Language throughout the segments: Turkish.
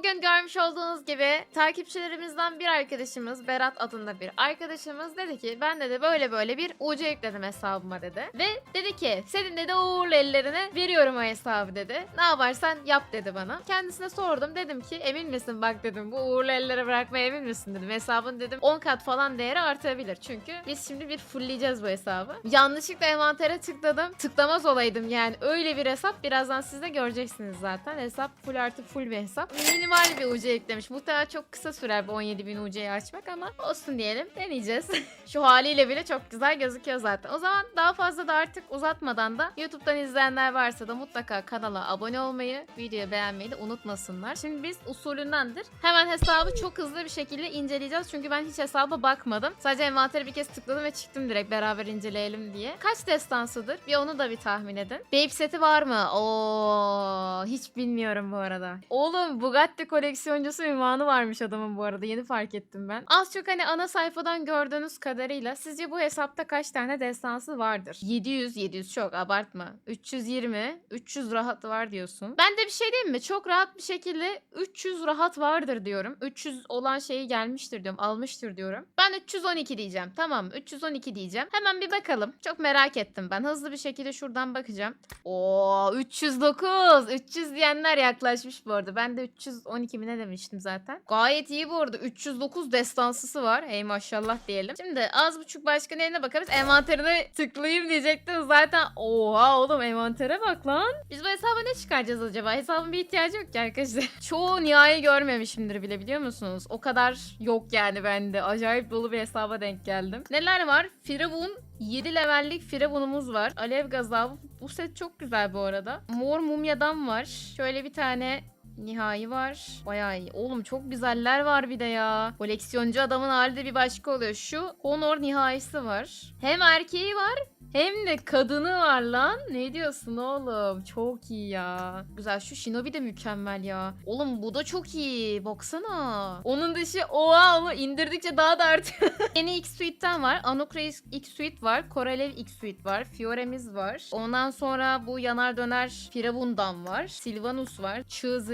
Bugün görmüş olduğunuz gibi takipçilerimizden bir arkadaşımız Berat adında bir arkadaşımız dedi ki ben dedi böyle böyle bir UC yükledim hesabıma dedi. Ve dedi ki senin dedi uğurlu ellerine veriyorum o hesabı dedi. Ne yaparsan yap dedi bana. Kendisine sordum dedim ki emin misin bak dedim bu uğurlu ellere bırakmaya emin misin dedim. Hesabın dedim 10 kat falan değeri artabilir. Çünkü biz şimdi bir fullleyeceğiz bu hesabı. Yanlışlıkla envantere tıkladım. Tıklamaz olaydım yani öyle bir hesap birazdan siz de göreceksiniz zaten. Hesap full artı full bir hesap. Minimal bir UC eklemiş. Muhtemelen çok kısa sürer bu 17.000 UC'yi açmak ama olsun diyelim. Deneyeceğiz. Şu haliyle bile çok güzel gözüküyor zaten. O zaman daha fazla da artık uzatmadan da YouTube'dan izleyenler varsa da mutlaka kanala abone olmayı, videoyu beğenmeyi de unutmasınlar. Şimdi biz usulündendir. Hemen hesabı çok hızlı bir şekilde inceleyeceğiz. Çünkü ben hiç hesaba bakmadım. Sadece envantere bir kez tıkladım ve çıktım direkt beraber inceleyelim diye. Kaç destansıdır? Bir onu da bir tahmin edin. Babe seti var mı? Oo, hiç bilmiyorum bu arada. Oğlum Bugatti koleksiyoncusu ünvanı varmış adamın bu arada. Yeni fark ettim ben. Az çok hani ana sayfadan gördüğünüz kadarıyla sizce bu hesapta kaç tane destansı vardır? 700, 700 çok abartma. 320, 300 rahat var diyorsun. Ben de bir şey diyeyim mi? Çok rahat bir şekilde 300 rahat vardır diyorum. 300 olan şeyi gelmiştir diyorum, almıştır diyorum. Ben 312 diyeceğim. Tamam mı? 312 diyeceğim. Hemen bir bakalım. Çok merak ettim ben. Hızlı bir şekilde şuradan bakacağım. Oo 309. 300 diyenler yaklaşmış bu arada. Ben de 312 mi ne demiştim zaten. Gayet iyi bu arada. 309 destansısı var. Hey maşallah diyelim. Şimdi az buçuk başka neyine bakarız. Envanterine tıklayayım diyecektim zaten. Oha oğlum envantere bak lan. Biz bu hesaba ne çıkaracağız acaba? Hesabın bir ihtiyacı yok ki arkadaşlar. Çoğu nihai görmemişimdir bile biliyor musunuz? O kadar yok yani bende. Acayip dolu bir hesaba denk geldim. Neler var? Firavun 7 levellik Firavunumuz var. Alev gazabı. Bu set çok güzel bu arada. Mor mumyadan var. Şöyle bir tane Nihai var. Bayağı iyi. Oğlum çok güzeller var bir de ya. Koleksiyoncu adamın hali de bir başka oluyor. Şu Honor nihaisi var. Hem erkeği var hem de kadını var lan. Ne diyorsun oğlum? Çok iyi ya. Güzel şu Shinobi de mükemmel ya. Oğlum bu da çok iyi. Baksana. Onun dışı oha onu indirdikçe daha da artıyor. Yeni X Suite'den var. Anukra X Suite var. Korelev X Suite var. Fioremiz var. Ondan sonra bu yanar döner Firavundan var. Silvanus var.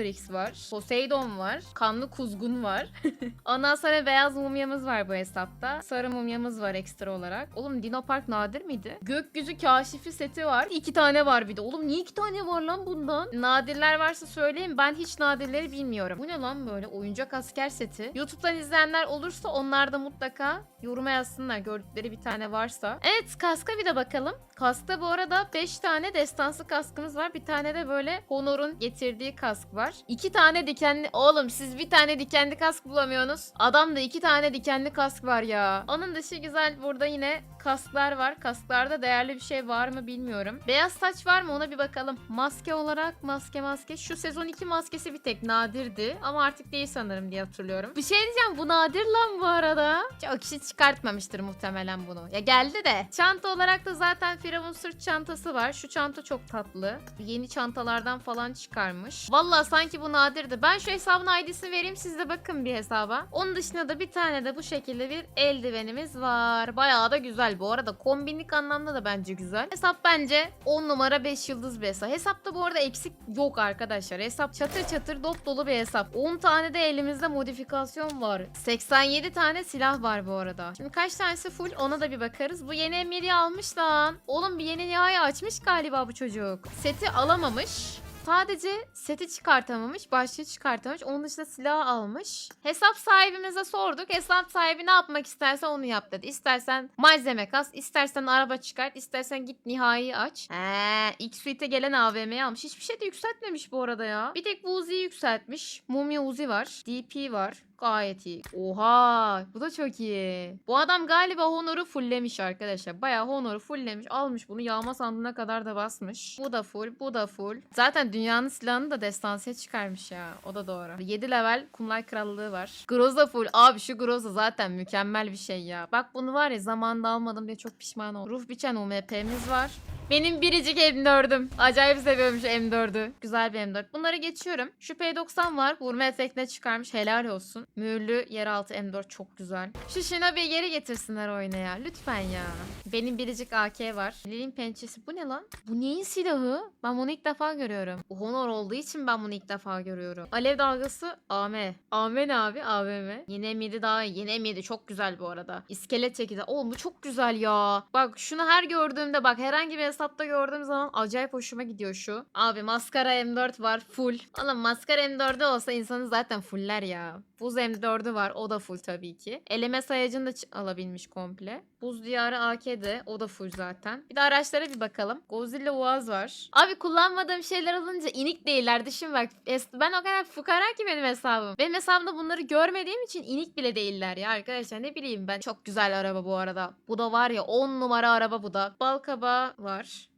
X var. Poseidon var. Kanlı kuzgun var. Ondan sonra beyaz mumyamız var bu hesapta. Sarı mumyamız var ekstra olarak. Oğlum Dino Park nadir miydi? Gökyüzü kaşifi seti var. İki tane var bir de. Oğlum niye iki tane var lan bundan? Nadirler varsa söyleyin. Ben hiç nadirleri bilmiyorum. Bu ne lan böyle? Oyuncak asker seti. YouTube'dan izleyenler olursa onlar da mutlaka yoruma yazsınlar gördükleri bir tane varsa. Evet kaska bir de bakalım. Kaskta bu arada 5 tane destansı kaskımız var. Bir tane de böyle Honor'un getirdiği kask var. İki tane dikenli... Oğlum siz bir tane dikenli kask bulamıyorsunuz. Adamda iki tane dikenli kask var ya. Onun dışı güzel burada yine kasklar var. Kasklarda değerli bir şey var mı bilmiyorum. Beyaz saç var mı ona bir bakalım. Maske olarak maske maske. Şu sezon 2 maskesi bir tek nadirdi. Ama artık değil sanırım diye hatırlıyorum. Bir şey diyeceğim bu nadir lan bu arada. Çok kişi çıkartmamıştır muhtemelen bunu. Ya geldi de. Çanta olarak da zaten Firavun sırt çantası var. Şu çanta çok tatlı. Yeni çantalardan falan çıkarmış. Valla sanki bu nadirdi. Ben şu hesabın ID'sini vereyim siz de bakın bir hesaba. Onun dışında da bir tane de bu şekilde bir eldivenimiz var. Bayağı da güzel bu arada. Kombinlik anlamda da bence güzel. Hesap bence 10 numara 5 yıldız bir hesap. Hesapta bu arada eksik yok arkadaşlar. Hesap çatır çatır dop dolu bir hesap. 10 tane de elimizde modifikasyon var. 87 tane silah var bu arada. Şimdi kaç tanesi full ona da bir bakarız. Bu yeni emiri almış lan. Oğlum bir yeni nihai açmış galiba bu çocuk. Seti alamamış. Sadece seti çıkartamamış, başlığı çıkartamamış. Onun dışında silah almış. Hesap sahibimize sorduk. Hesap sahibi ne yapmak istersen onu yap dedi. İstersen malzeme kas, istersen araba çıkart, istersen git nihai aç. He, X Suite'e gelen AVM'yi almış. Hiçbir şey de yükseltmemiş bu arada ya. Bir tek bu Uzi'yi yükseltmiş. Mumya Uzi var. DP var. Gayet iyi. Oha bu da çok iyi. Bu adam galiba Honor'u fulllemiş arkadaşlar. Bayağı Honor'u fulllemiş. Almış bunu yağma sandığına kadar da basmış. Bu da full bu da full. Zaten dünyanın silahını da destansiye çıkarmış ya. O da doğru. 7 level kumlar krallığı var. Groza full. Abi şu Groza zaten mükemmel bir şey ya. Bak bunu var ya zamanında almadım diye çok pişman oldum. Ruh biçen UMP'miz var. Benim biricik M4'üm. Acayip seviyorum şu M4'ü. Güzel bir M4. Bunları geçiyorum. Şu P90 var. Vurma efektine çıkarmış. Helal olsun. Mühürlü yeraltı M4 çok güzel. Şu Shinobi'yi geri getirsinler oyuna ya. Lütfen ya. Benim biricik AK var. Lilin pençesi. Bu ne lan? Bu neyin silahı? Ben bunu ilk defa görüyorum. Bu Honor olduğu için ben bunu ilk defa görüyorum. Alev dalgası AM. AM ne abi? AVM. Yeni M7 daha iyi. Yeni M7 çok güzel bu arada. İskelet çekidi. Oğlum bu çok güzel ya. Bak şunu her gördüğümde bak herhangi bir hesapta gördüğüm zaman acayip hoşuma gidiyor şu. Abi maskara M4 var full. Oğlum maskara M4'ü olsa insanı zaten fuller ya. Buz M4'ü var o da full tabii ki. Eleme sayacını da alabilmiş komple. Buz diyarı AK'de o da full zaten. Bir de araçlara bir bakalım. Godzilla Uaz var. Abi kullanmadığım şeyler alınca inik değiller. Düşün bak ben o kadar fukara ki benim hesabım. Benim hesabımda bunları görmediğim için inik bile değiller ya arkadaşlar ne bileyim ben. Çok güzel araba bu arada. Bu da var ya 10 numara araba bu da. Balkaba var.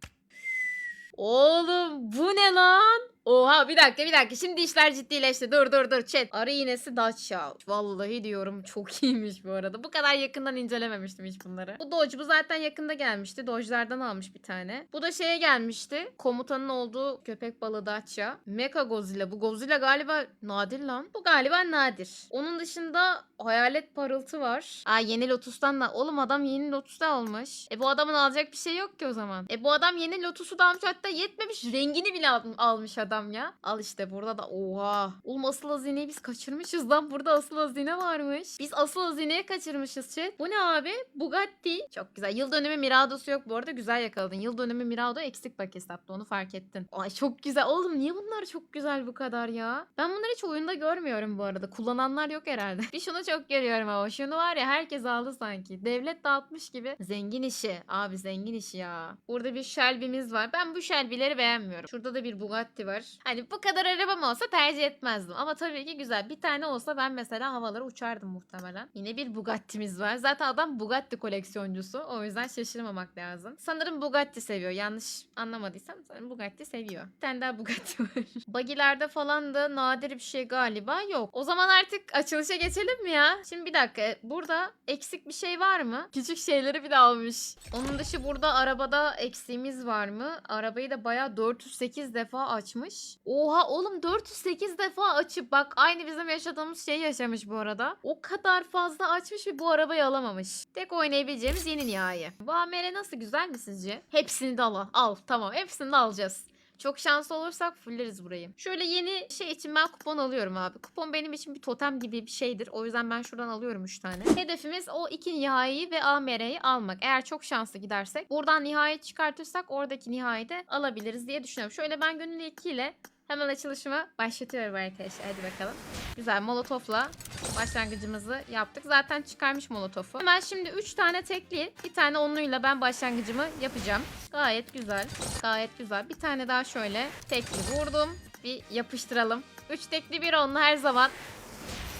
Oğlum bu ne lan? Oha bir dakika bir dakika şimdi işler ciddileşti. Dur dur dur chat. Arı iğnesi Dacia. Vallahi diyorum çok iyiymiş bu arada. Bu kadar yakından incelememiştim hiç bunları. Bu Dodge bu zaten yakında gelmişti. Dodge'lardan almış bir tane. Bu da şeye gelmişti. Komutanın olduğu köpek balığı Dacia. Mecha Godzilla. Bu Godzilla galiba nadir lan. Bu galiba nadir. Onun dışında hayalet parıltı var. Aa yeni Lotus'tan da. Oğlum adam yeni Lotus'ta almış. E bu adamın alacak bir şey yok ki o zaman. E bu adam yeni Lotus'u da almış hatta yetmemiş. Rengini bile al- almış adam ya. Al işte burada da oha. Oğlum asıl hazineyi biz kaçırmışız lan. Burada asıl hazine varmış. Biz asıl hazineyi kaçırmışız chat. Bu ne abi? Bugatti. Çok güzel. Yıl dönümü Mirado'su yok bu arada. Güzel yakaladın. Yıl dönümü Mirado eksik bak hesapta. Onu fark ettin. Ay çok güzel. Oğlum niye bunlar çok güzel bu kadar ya? Ben bunları hiç oyunda görmüyorum bu arada. Kullananlar yok herhalde. Bir şunu çok görüyorum ama. Şunu var ya herkes aldı sanki. Devlet dağıtmış gibi. Zengin işi. Abi zengin işi ya. Burada bir Shelby'miz var. Ben bu Shelby'leri beğenmiyorum. Şurada da bir Bugatti var. Hani bu kadar arabam olsa tercih etmezdim. Ama tabii ki güzel. Bir tane olsa ben mesela havalara uçardım muhtemelen. Yine bir Bugatti'miz var. Zaten adam Bugatti koleksiyoncusu. O yüzden şaşırmamak lazım. Sanırım Bugatti seviyor. Yanlış anlamadıysam sanırım Bugatti seviyor. Bir tane daha Bugatti var. Bagilerde falan da nadir bir şey galiba yok. O zaman artık açılışa geçelim mi ya? Şimdi bir dakika. Burada eksik bir şey var mı? Küçük şeyleri bir almış. Onun dışı burada arabada eksiğimiz var mı? Arabayı da bayağı 408 defa açmış. Oha oğlum 408 defa açıp bak aynı bizim yaşadığımız şeyi yaşamış bu arada. O kadar fazla açmış ve bu arabayı alamamış. Tek oynayabileceğimiz yeni nihai. Bu AMR nasıl güzel mi sizce? Hepsini de al. Al tamam hepsini de alacağız. Çok şanslı olursak fulleriz burayı. Şöyle yeni şey için ben kupon alıyorum abi. Kupon benim için bir totem gibi bir şeydir. O yüzden ben şuradan alıyorum 3 tane. Hedefimiz o iki nihaiyi ve AMR'yi almak. Eğer çok şanslı gidersek buradan nihai çıkartırsak oradaki nihai de alabiliriz diye düşünüyorum. Şöyle ben gönül 2 ile hemen açılışıma başlatıyorum arkadaşlar. Hadi bakalım. Güzel molotofla başlangıcımızı yaptık. Zaten çıkarmış molotofu. Hemen şimdi 3 tane tekli, bir tane onluyla ben başlangıcımı yapacağım. Gayet güzel. Gayet güzel. Bir tane daha şöyle tekli vurdum. Bir yapıştıralım. 3 tekli bir onlu her zaman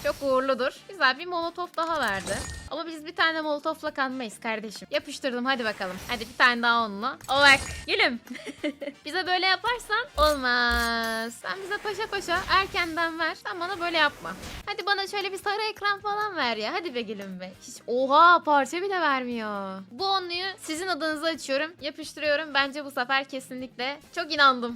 çok uğurludur. Güzel bir molotof daha verdi. Ama biz bir tane molotofla kanmayız kardeşim. Yapıştırdım hadi bakalım. Hadi bir tane daha onunla. O bak gülüm. bize böyle yaparsan olmaz. Sen bize paşa paşa erkenden ver. Sen bana böyle yapma. Hadi bana şöyle bir sarı ekran falan ver ya. Hadi be gülüm be. Hiç oha parça bile vermiyor. Bu onluyu sizin adınıza açıyorum. Yapıştırıyorum. Bence bu sefer kesinlikle çok inandım.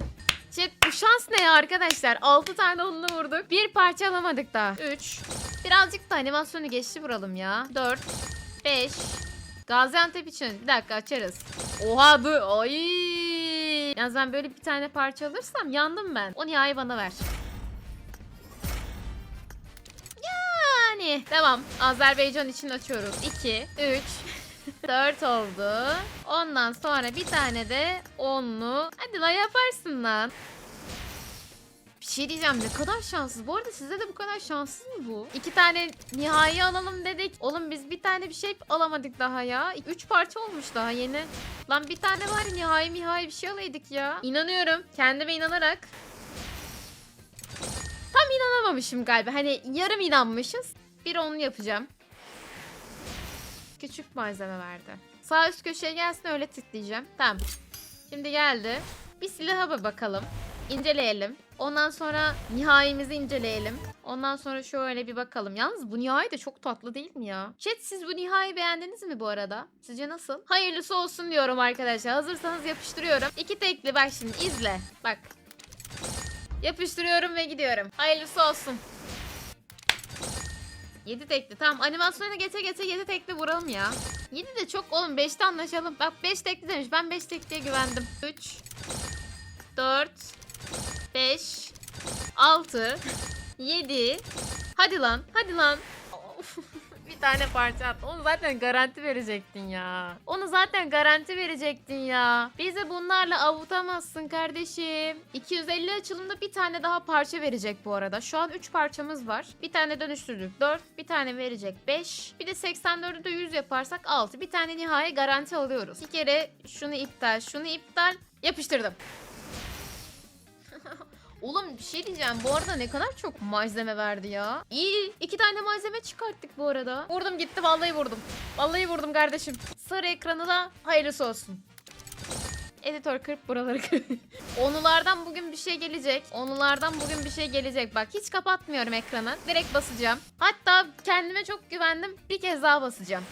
Chat bu şans ne ya arkadaşlar? 6 tane onlu vurduk. Bir parça alamadık daha. 3. Birazcık da animasyonu geçti vuralım ya. 4. 5. Gaziantep için. Bir dakika açarız. Oha dur. Ay. Yalnız ben böyle bir tane parça alırsam yandım ben. O nihai bana ver. Yani tamam. Azerbaycan için açıyoruz. 2, 3, 4 oldu. Ondan sonra bir tane de onlu. Hadi lan yaparsın lan. Bir şey diyeceğim ne kadar şanssız. Bu arada sizde de bu kadar şanssız mı bu? İki tane nihai alalım dedik. Oğlum biz bir tane bir şey alamadık daha ya. Üç parça olmuş daha yeni. Lan bir tane var ya nihai nihai bir şey alaydık ya. İnanıyorum. Kendime inanarak. Tam inanamamışım galiba. Hani yarım inanmışız. Bir onu yapacağım. Küçük malzeme verdi. Sağ üst köşeye gelsin öyle tıklayacağım. Tamam. Şimdi geldi. Bir silaha bakalım. İnceleyelim. Ondan sonra nihayemizi inceleyelim. Ondan sonra şöyle bir bakalım. Yalnız bu nihai de çok tatlı değil mi ya? Chat siz bu nihai beğendiniz mi bu arada? Sizce nasıl? Hayırlısı olsun diyorum arkadaşlar. Hazırsanız yapıştırıyorum. İki tekli bak şimdi izle. Bak. Yapıştırıyorum ve gidiyorum. Hayırlısı olsun. 7 tekli. Tamam animasyonu gete gete 7 tekli vuralım ya. 7 de çok oğlum 5'te anlaşalım. Bak 5 tekli demiş. Ben 5 tekliye güvendim. 3 4 5 6 7 Hadi lan. Hadi lan. Tane parça at. Onu zaten garanti verecektin ya. Onu zaten garanti verecektin ya. Bizi bunlarla avutamazsın kardeşim. 250 açılımda bir tane daha parça verecek bu arada. Şu an 3 parçamız var. Bir tane dönüştürdük 4. Bir tane verecek 5. Bir de 84'ü de 100 yaparsak 6. Bir tane nihai garanti alıyoruz. Bir kere şunu iptal, şunu iptal. Yapıştırdım. Oğlum bir şey diyeceğim. Bu arada ne kadar çok malzeme verdi ya. İyi. iki tane malzeme çıkarttık bu arada. Vurdum gitti. Vallahi vurdum. Vallahi vurdum kardeşim. Sarı ekranı da hayırlısı olsun. Editör kırp buraları kırp. Onulardan bugün bir şey gelecek. Onulardan bugün bir şey gelecek. Bak hiç kapatmıyorum ekranı. Direkt basacağım. Hatta kendime çok güvendim. Bir kez daha basacağım.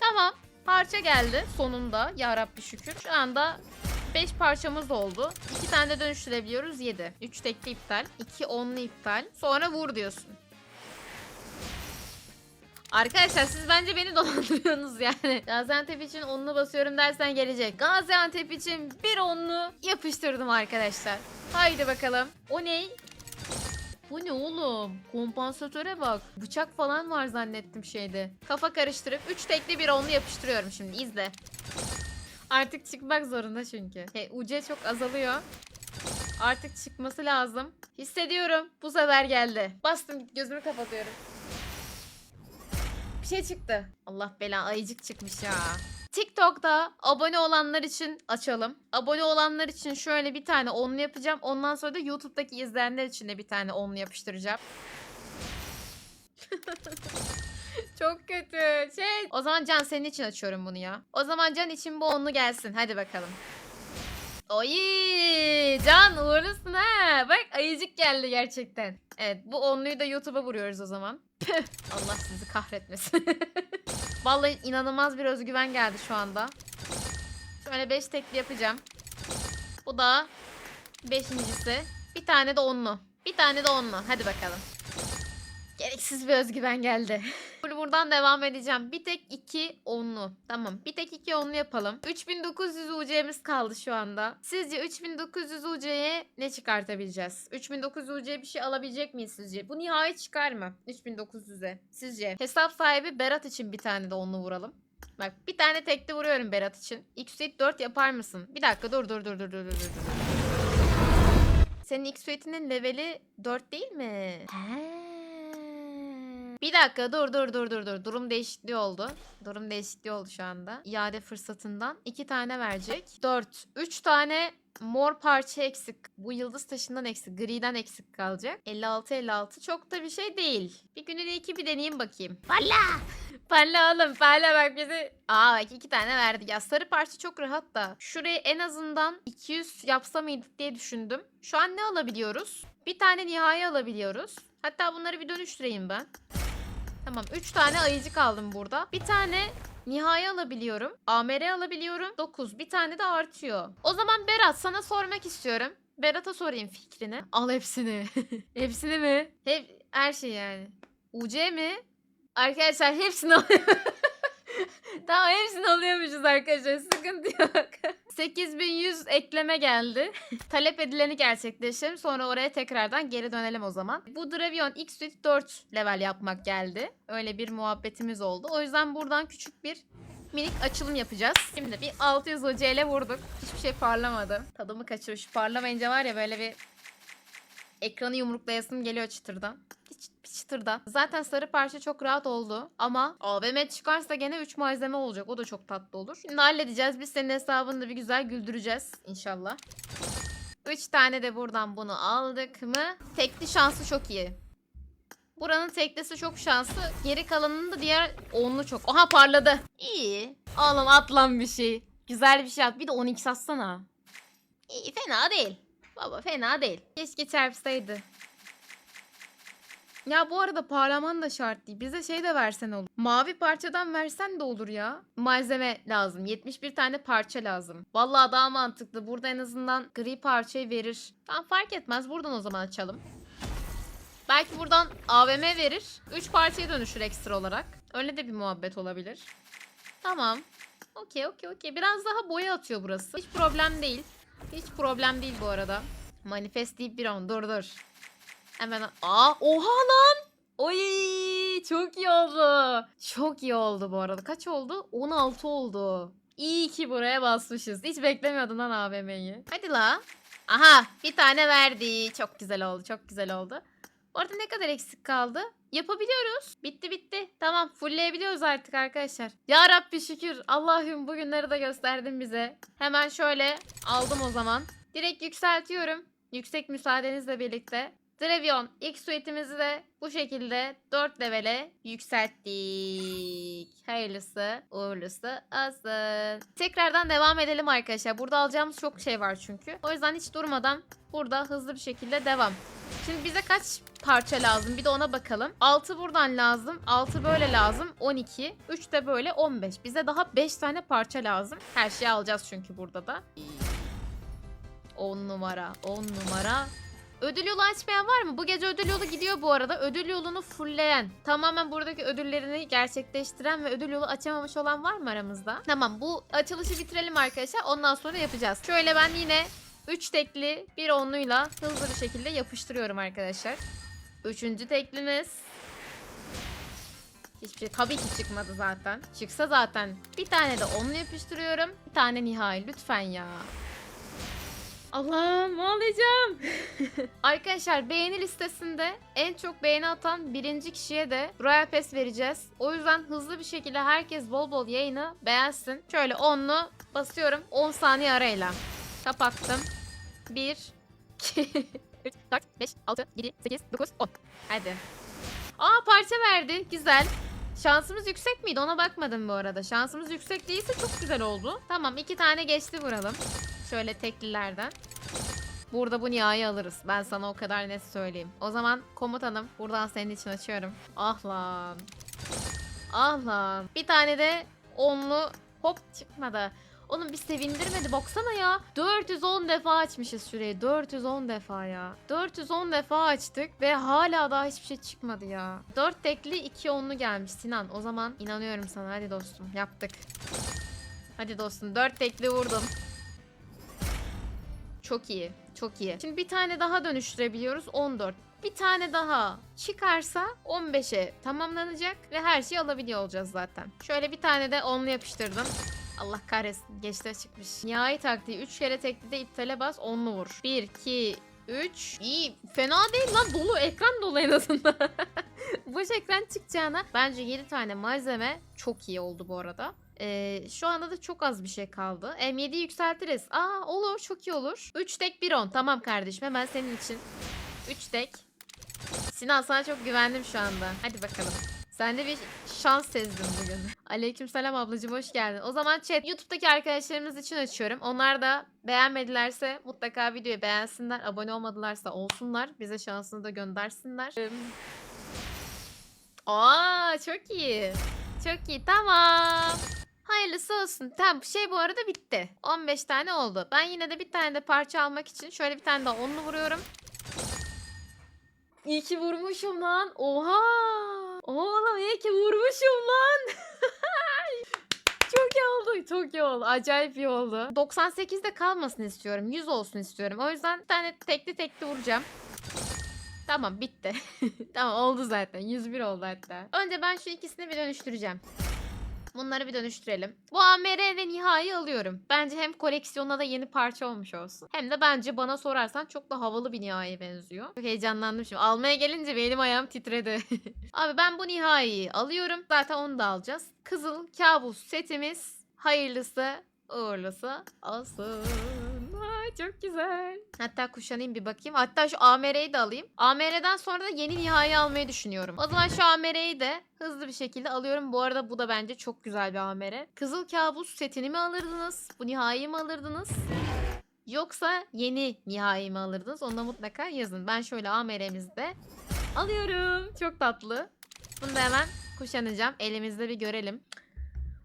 Tamam. Parça geldi sonunda. Ya Rabbi şükür. Şu anda 5 parçamız oldu. 2 tane de dönüştürebiliyoruz 7. 3 tekli iptal. 2 onlu iptal. Sonra vur diyorsun. Arkadaşlar siz bence beni dolandırıyorsunuz yani. Gaziantep için onlu basıyorum dersen gelecek. Gaziantep için bir onlu yapıştırdım arkadaşlar. Haydi bakalım. O ne? Bu ne oğlum? Kompansatöre bak. Bıçak falan var zannettim şeyde. Kafa karıştırıp 3 tekli bir onlu yapıştırıyorum şimdi. izle. Artık çıkmak zorunda çünkü. He, UC çok azalıyor. Artık çıkması lazım. Hissediyorum. Bu sefer geldi. Bastım gözümü kapatıyorum. Bir şey çıktı. Allah bela ayıcık çıkmış ya. TikTok'ta abone olanlar için açalım. Abone olanlar için şöyle bir tane onlu yapacağım. Ondan sonra da YouTube'daki izleyenler için de bir tane onlu yapıştıracağım. Çok kötü. Şey. O zaman Can senin için açıyorum bunu ya. O zaman Can için bu onlu gelsin. Hadi bakalım. Oy Can uğurlusun ha. Bak ayıcık geldi gerçekten. Evet bu onluyu da YouTube'a vuruyoruz o zaman. Allah sizi kahretmesin. Vallahi inanılmaz bir özgüven geldi şu anda. Şöyle 5 tekli yapacağım. Bu da beşincisi. Bir tane de onlu. Bir tane de onlu. Hadi bakalım. Gereksiz bir özgüven geldi. Buradan devam edeceğim. Bir tek iki onlu. Tamam. Bir tek iki onlu yapalım. 3900 UC'miz kaldı şu anda. Sizce 3900 UC'ye ne çıkartabileceğiz? 3900 UC'ye bir şey alabilecek miyiz sizce? Bu nihai çıkar mı? 3900'e. Sizce? Hesap sahibi Berat için bir tane de onlu vuralım. Bak bir tane tekli vuruyorum Berat için. X 4 yapar mısın? Bir dakika dur dur dur dur dur dur dur. Senin X leveli 4 değil mi? He. Bir dakika dur dur dur dur dur. Durum değişikliği oldu. Durum değişikliği oldu şu anda. İade fırsatından iki tane verecek. Dört. Üç tane mor parça eksik. Bu yıldız taşından eksik. Griden eksik kalacak. 56 56 çok da bir şey değil. Bir günü de iki bir deneyeyim bakayım. Parla! Parla oğlum parla bak bizi. Aa bak iki tane verdi. Ya sarı parça çok rahat da. Şurayı en azından 200 yapsa mıydık diye düşündüm. Şu an ne alabiliyoruz? Bir tane nihai alabiliyoruz. Hatta bunları bir dönüştüreyim ben. Tamam 3 tane ayıcık aldım burada. Bir tane nihai alabiliyorum. AMR alabiliyorum. 9. Bir tane de artıyor. O zaman Berat sana sormak istiyorum. Berat'a sorayım fikrini. Al hepsini. hepsini mi? Hep her şey yani. UC mi? Arkadaşlar hepsini alıyor. Tamam hepsini alıyormuşuz arkadaşlar. Sıkıntı yok. 8100 ekleme geldi. Talep edileni gerçekleştirelim. Sonra oraya tekrardan geri dönelim o zaman. Bu Dravion X Suite 4 level yapmak geldi. Öyle bir muhabbetimiz oldu. O yüzden buradan küçük bir minik açılım yapacağız. Şimdi bir 600 OC ile vurduk. Hiçbir şey parlamadı. Tadımı kaçırmış. Parlamayınca var ya böyle bir ekranı yumruklayasım geliyor çıtırdan. Çıtırdan. Zaten sarı parça çok rahat oldu. Ama AVM çıkarsa gene 3 malzeme olacak. O da çok tatlı olur. Şimdi halledeceğiz. Biz senin hesabını da bir güzel güldüreceğiz inşallah. 3 tane de buradan bunu aldık mı? Tekli şansı çok iyi. Buranın teklisi çok şanslı. Geri kalanının da diğer onlu çok. Oha parladı. İyi. Oğlum at lan bir şey. Güzel bir şey at. Bir de 12 satsana. İyi fena değil. Baba fena değil. Keşke çarpsaydı. Ya bu arada parlaman da şart değil. Bize şey de versen olur. Mavi parçadan versen de olur ya. Malzeme lazım. 71 tane parça lazım. Vallahi daha mantıklı. Burada en azından gri parçayı verir. Tamam fark etmez. Buradan o zaman açalım. Belki buradan AVM verir. 3 parçaya dönüşür ekstra olarak. Öyle de bir muhabbet olabilir. Tamam. Okey okey okey. Biraz daha boya atıyor burası. Hiç problem değil. Hiç problem değil bu arada. Manifest deyip bir an dur dur. Hemen aa oha lan. Oy çok iyi oldu. Çok iyi oldu bu arada. Kaç oldu? 16 oldu. İyi ki buraya basmışız. Hiç beklemiyordum lan AVM'yi. Hadi la. Aha bir tane verdi. Çok güzel oldu. Çok güzel oldu. Orada ne kadar eksik kaldı? Yapabiliyoruz. Bitti bitti. Tamam fullleyebiliyoruz artık arkadaşlar. Ya Rabbi şükür. Allah'ım bugünleri de gösterdin bize. Hemen şöyle aldım o zaman. Direkt yükseltiyorum. Yüksek müsaadenizle birlikte. Dravion ilk suitimizi de bu şekilde 4 levele yükselttik. Hayırlısı, uğurlusu olsun. Tekrardan devam edelim arkadaşlar. Burada alacağımız çok şey var çünkü. O yüzden hiç durmadan burada hızlı bir şekilde devam. Şimdi bize kaç parça lazım? Bir de ona bakalım. 6 buradan lazım. 6 böyle lazım. 12. 3 de böyle 15. Bize daha 5 tane parça lazım. Her şeyi alacağız çünkü burada da. 10 numara. 10 numara. Ödül yolu açmayan var mı? Bu gece ödül yolu gidiyor bu arada. Ödül yolunu fullleyen, tamamen buradaki ödüllerini gerçekleştiren ve ödül yolu açamamış olan var mı aramızda? Tamam bu açılışı bitirelim arkadaşlar. Ondan sonra yapacağız. Şöyle ben yine 3 tekli bir onluyla hızlı bir şekilde yapıştırıyorum arkadaşlar. Üçüncü teklimiz. Hiçbir şey tabii ki çıkmadı zaten. Çıksa zaten bir tane de onlu yapıştırıyorum. Bir tane nihai lütfen ya. Allah'ım ağlayacağım. Arkadaşlar beğeni listesinde en çok beğeni atan birinci kişiye de Royal Pass vereceğiz. O yüzden hızlı bir şekilde herkes bol bol yayını beğensin. Şöyle 10'lu basıyorum 10 saniye arayla. Kapattım. 1 2 3 4 5 6 7 8 9 10. Hadi. Aa parça verdi. Güzel. Şansımız yüksek miydi? Ona bakmadım bu arada. Şansımız yüksek değilse çok güzel oldu. Tamam iki tane geçti vuralım. Şöyle teklilerden. Burada bu nihai alırız. Ben sana o kadar net söyleyeyim. O zaman komutanım buradan senin için açıyorum. Ah lan. Ah lan. Bir tane de onlu hop çıkmadı. Oğlum bir sevindirmedi baksana ya. 410 defa açmışız şurayı. 410 defa ya. 410 defa açtık ve hala daha hiçbir şey çıkmadı ya. 4 tekli 2 onlu gelmiş Sinan. O zaman inanıyorum sana. Hadi dostum yaptık. Hadi dostum 4 tekli vurdum. Çok iyi. Çok iyi. Şimdi bir tane daha dönüştürebiliyoruz. 14. Bir tane daha çıkarsa 15'e tamamlanacak ve her şeyi alabiliyor olacağız zaten. Şöyle bir tane de onlu yapıştırdım. Allah kahretsin. Geçte çıkmış. Nihai taktiği 3 kere tekli de iptale bas onlu vur. 1, 2, 3. İyi. Fena değil lan. Dolu. Ekran dolu en azından. Boş ekran çıkacağına. Bence 7 tane malzeme çok iyi oldu bu arada. Ee, şu anda da çok az bir şey kaldı. M7'yi yükseltiriz. Aa olur çok iyi olur. 3 tek 1 10. Tamam kardeşim hemen senin için. 3 tek. Sinan sana çok güvendim şu anda. Hadi bakalım. Sende bir şans sezdim bugün. Aleykümselam ablacığım hoş geldin. O zaman chat YouTube'daki arkadaşlarımız için açıyorum. Onlar da beğenmedilerse mutlaka videoyu beğensinler. Abone olmadılarsa olsunlar. Bize şansını da göndersinler. Aa çok iyi. Çok iyi tamam. Hayırlısı olsun. Tamam şey bu arada bitti. 15 tane oldu. Ben yine de bir tane de parça almak için şöyle bir tane daha onlu vuruyorum. İyi ki vurmuşum lan. Oha. Oğlum iyi ki vurmuşum lan. çok iyi oldu. Çok iyi oldu. Acayip iyi oldu. 98'de kalmasın istiyorum. 100 olsun istiyorum. O yüzden bir tane tekli tekli vuracağım. Tamam bitti. tamam oldu zaten. 101 oldu hatta. Önce ben şu ikisini bir dönüştüreceğim. Bunları bir dönüştürelim. Bu AMR ve nihai alıyorum. Bence hem koleksiyona da yeni parça olmuş olsun. Hem de bence bana sorarsan çok da havalı bir nihai benziyor. Çok heyecanlandım şimdi. Almaya gelince benim ayağım titredi. Abi ben bu nihaiyi alıyorum. Zaten onu da alacağız. Kızıl kabus setimiz. Hayırlısı uğurlusu olsun. Çok güzel. Hatta kuşanayım bir bakayım. Hatta şu AMR'yi de alayım. AMR'den sonra da yeni nihai almayı düşünüyorum. O zaman şu AMR'yi de hızlı bir şekilde alıyorum. Bu arada bu da bence çok güzel bir AMR. Kızıl kabus setini mi alırdınız? Bu nihai mi alırdınız? Yoksa yeni nihai mi alırdınız? Onu da mutlaka yazın. Ben şöyle AMR'mizde alıyorum. Çok tatlı. Bunu da hemen kuşanacağım. Elimizde bir görelim.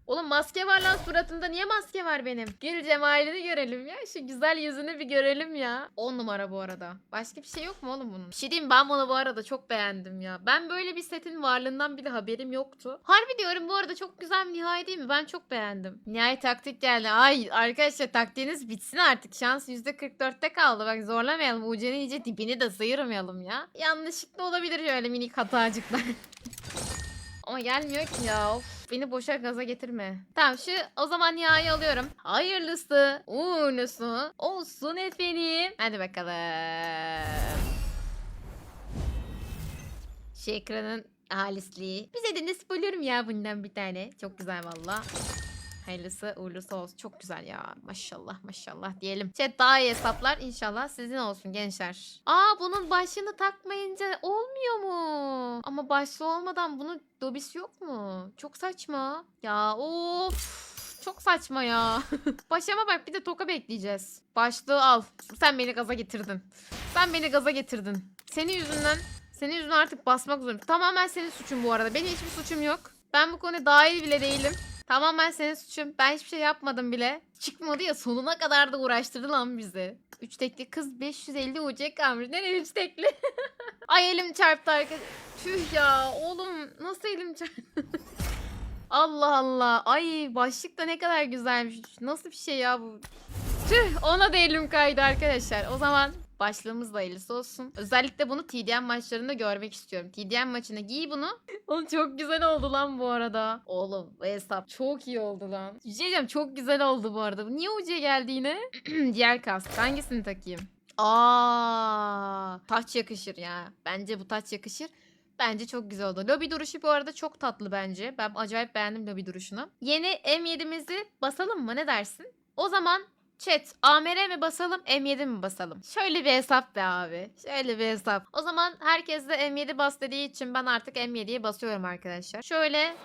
Oğlum maske var lan suratımda. Niye maske var benim? Gül cemalini görelim ya. Şu güzel yüzünü bir görelim ya. 10 numara bu arada. Başka bir şey yok mu oğlum bunun? Bir şey diyeyim ben bunu bu arada çok beğendim ya. Ben böyle bir setin varlığından bile haberim yoktu. Harbi diyorum bu arada çok güzel bir nihai değil mi? Ben çok beğendim. Nihai taktik geldi. Ay arkadaşlar taktiğiniz bitsin artık. Şans %44'te kaldı. Bak zorlamayalım. Uce'nin iyice dibini de sıyırmayalım ya. Yanlışlıkla olabilir şöyle minik hatacıklar. Ama gelmiyor ki ya. Of, beni boşa gaza getirme. Tamam şu o zaman nihai alıyorum. Hayırlısı, uğurlusu olsun efendim. Hadi bakalım. Şu ekranın halisliği. Bize de nasip oluyorum ya bundan bir tane. Çok güzel valla. Hayırlısı uğurlusu olsun. Çok güzel ya. Maşallah maşallah diyelim. Chat daha iyi hesaplar inşallah sizin olsun gençler. Aa bunun başlığını takmayınca olmuyor mu? Ama başlığı olmadan bunun dobisi yok mu? Çok saçma. Ya of. Çok saçma ya. Başıma bak bir de toka bekleyeceğiz. Başlığı al. Sen beni gaza getirdin. Sen beni gaza getirdin. Senin yüzünden senin yüzünden artık basmak zorundayım. Tamamen senin suçun bu arada. Benim hiçbir suçum yok. Ben bu konuda dahil bile değilim. Tamamen senin suçun. Ben hiçbir şey yapmadım bile. Çıkmadı ya sonuna kadar da uğraştırdı lan bizi. Üç tekli kız 550 ucek kalmış. Nereye üç tekli? Ay elim çarptı arkadaşlar. Tüh ya oğlum nasıl elim çarptı? Allah Allah. Ay başlık da ne kadar güzelmiş. Nasıl bir şey ya bu? Tüh ona da elim kaydı arkadaşlar. O zaman başlığımız da hayırlısı olsun. Özellikle bunu TDM maçlarında görmek istiyorum. TDM maçında giy bunu. Oğlum çok güzel oldu lan bu arada. Oğlum bu hesap çok iyi oldu lan. Bir şey diyeceğim çok güzel oldu bu arada. Niye ucuya geldi yine? Diğer kask. Hangisini takayım? Aa, taç yakışır ya. Bence bu taç yakışır. Bence çok güzel oldu. Lobby duruşu bu arada çok tatlı bence. Ben acayip beğendim lobby duruşunu. Yeni M7'mizi basalım mı ne dersin? O zaman chat AMR mi basalım M7 mi basalım? Şöyle bir hesap be abi. Şöyle bir hesap. O zaman herkes de M7 bas dediği için ben artık M7'ye basıyorum arkadaşlar. Şöyle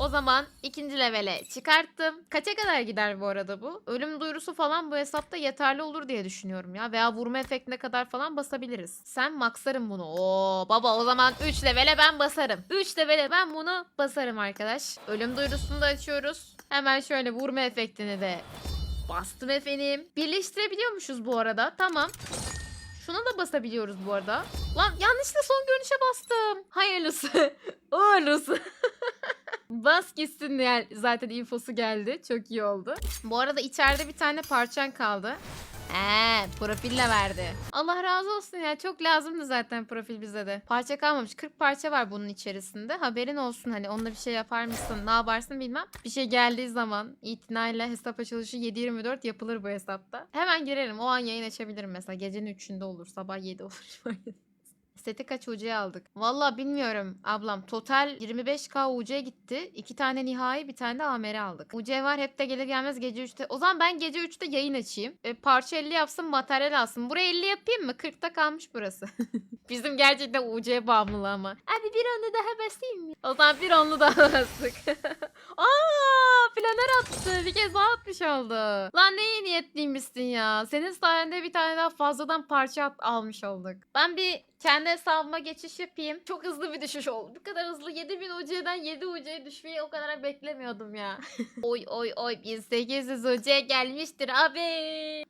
o zaman ikinci levele çıkarttım. Kaça kadar gider bu arada bu? Ölüm duyurusu falan bu hesapta yeterli olur diye düşünüyorum ya. Veya vurma efektine kadar falan basabiliriz. Sen maksarım bunu. Oo baba o zaman 3 levele ben basarım. 3 levele ben bunu basarım arkadaş. Ölüm duyurusunu da açıyoruz. Hemen şöyle vurma efektini de bastım efendim. Birleştirebiliyormuşuz bu arada. Tamam. Şuna da basabiliyoruz bu arada. Lan yanlışlıkla son görünüşe bastım. Hayırlısı. Uğurlusu. Bas gitsin diye zaten infosu geldi. Çok iyi oldu. Bu arada içeride bir tane parçan kaldı. Eee profille verdi. Allah razı olsun ya çok lazımdı zaten profil bize de. Parça kalmamış 40 parça var bunun içerisinde. Haberin olsun hani onunla bir şey yapar mısın ne yaparsın bilmem. Bir şey geldiği zaman itinayla hesap açılışı 7-24 yapılır bu hesapta. Hemen girerim o an yayın açabilirim mesela gecenin 3'ünde olur sabah 7 olur. Seti kaç UC'ye aldık? Valla bilmiyorum ablam. Total 25k UC gitti. İki tane nihai bir tane de AMR aldık. UC var hep de gelir gelmez gece 3'te. O zaman ben gece 3'te yayın açayım. E, parça 50 yapsın materyal alsın. Buraya 50 yapayım mı? 40'ta kalmış burası. Bizim gerçekten UC bağımlılığı ama. Abi bir onu daha basayım mı? O zaman bir onlu daha bastık. Aa, planer attı. Bir kez daha atmış oldu. Lan ne iyi niyetliymişsin ya. Senin sayende bir tane daha fazladan parça almış olduk. Ben bir kendi hesabıma geçiş yapayım. Çok hızlı bir düşüş oldu. Bu kadar hızlı 7000 UC'den 7 UC'ye düşmeyi o kadar beklemiyordum ya. oy oy oy 1800 UC gelmiştir abi.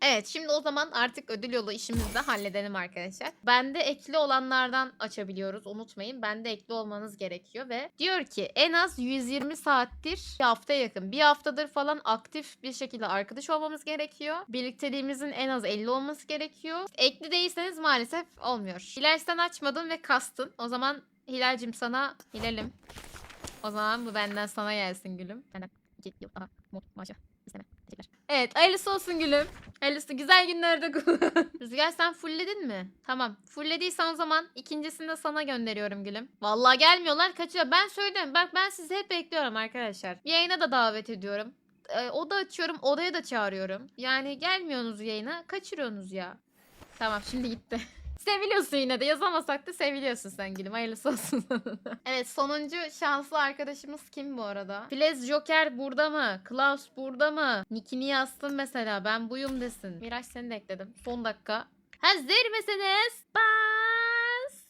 Evet şimdi o zaman artık ödül yolu işimizi de halledelim arkadaşlar. Bende ekli olanlardan açabiliyoruz. Unutmayın bende ekli olmanız gerekiyor ve diyor ki en az 120 saattir bir hafta yakın. Bir haftadır falan aktif bir şekilde arkadaş olmamız gerekiyor. Birlikteliğimizin en az 50 olması gerekiyor. Ekli değilseniz maalesef olmuyor. Hilal sen açmadın ve kastın. O zaman Hilal'cim sana Hilal'im. O zaman bu benden sana gelsin gülüm. Benden iki yıl daha. Teşekkürler. Evet hayırlısı olsun gülüm. Hayırlısı güzel günlerde kullan. Rüzgar sen fullledin mi? Tamam. Fulllediysen o zaman ikincisini de sana gönderiyorum gülüm. Vallahi gelmiyorlar kaçıyor. Ben söyledim. Bak ben sizi hep bekliyorum arkadaşlar. Yayına da davet ediyorum. Ee, oda açıyorum. Odaya da çağırıyorum. Yani gelmiyorsunuz yayına. Kaçırıyorsunuz ya. Tamam şimdi gitti. Seviliyorsun yine de yazamasak da seviliyorsun sen gülüm hayırlısı olsun. evet sonuncu şanslı arkadaşımız kim bu arada? Flash Joker burada mı? Klaus burada mı? Nick'ini yazsın mesela ben buyum desin. Miraç seni de ekledim. Son dakika. Hazır mısınız? Bastık.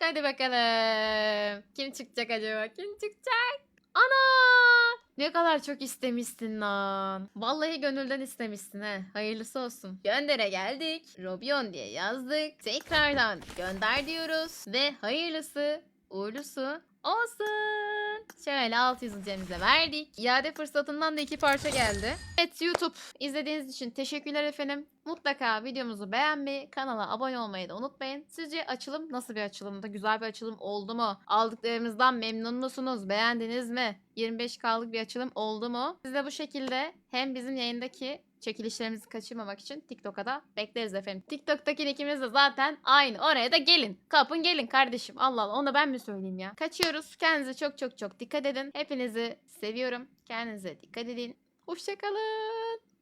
Hadi bakalım. Kim çıkacak acaba? Kim çıkacak? Ana! Ne kadar çok istemişsin lan. Vallahi gönülden istemişsin he. Hayırlısı olsun. Göndere geldik. Robion diye yazdık. Tekrardan gönder diyoruz. Ve hayırlısı, uğurlusu olsun. Şöyle 600 cemize verdik. İade fırsatından da iki parça geldi. Evet YouTube izlediğiniz için teşekkürler efendim. Mutlaka videomuzu beğenmeyi, kanala abone olmayı da unutmayın. Sizce açılım nasıl bir açılımdı? Güzel bir açılım oldu mu? Aldıklarımızdan memnun musunuz? Beğendiniz mi? 25K'lık bir açılım oldu mu? Siz de bu şekilde hem bizim yayındaki çekilişlerimizi kaçırmamak için TikTok'a da bekleriz efendim. TikTok'taki linkimiz de zaten aynı. Oraya da gelin. Kapın gelin kardeşim. Allah Allah onu ben mi söyleyeyim ya? Kaçıyoruz. Kendinize çok çok çok dikkat edin. Hepinizi seviyorum. Kendinize dikkat edin. Hoşçakalın.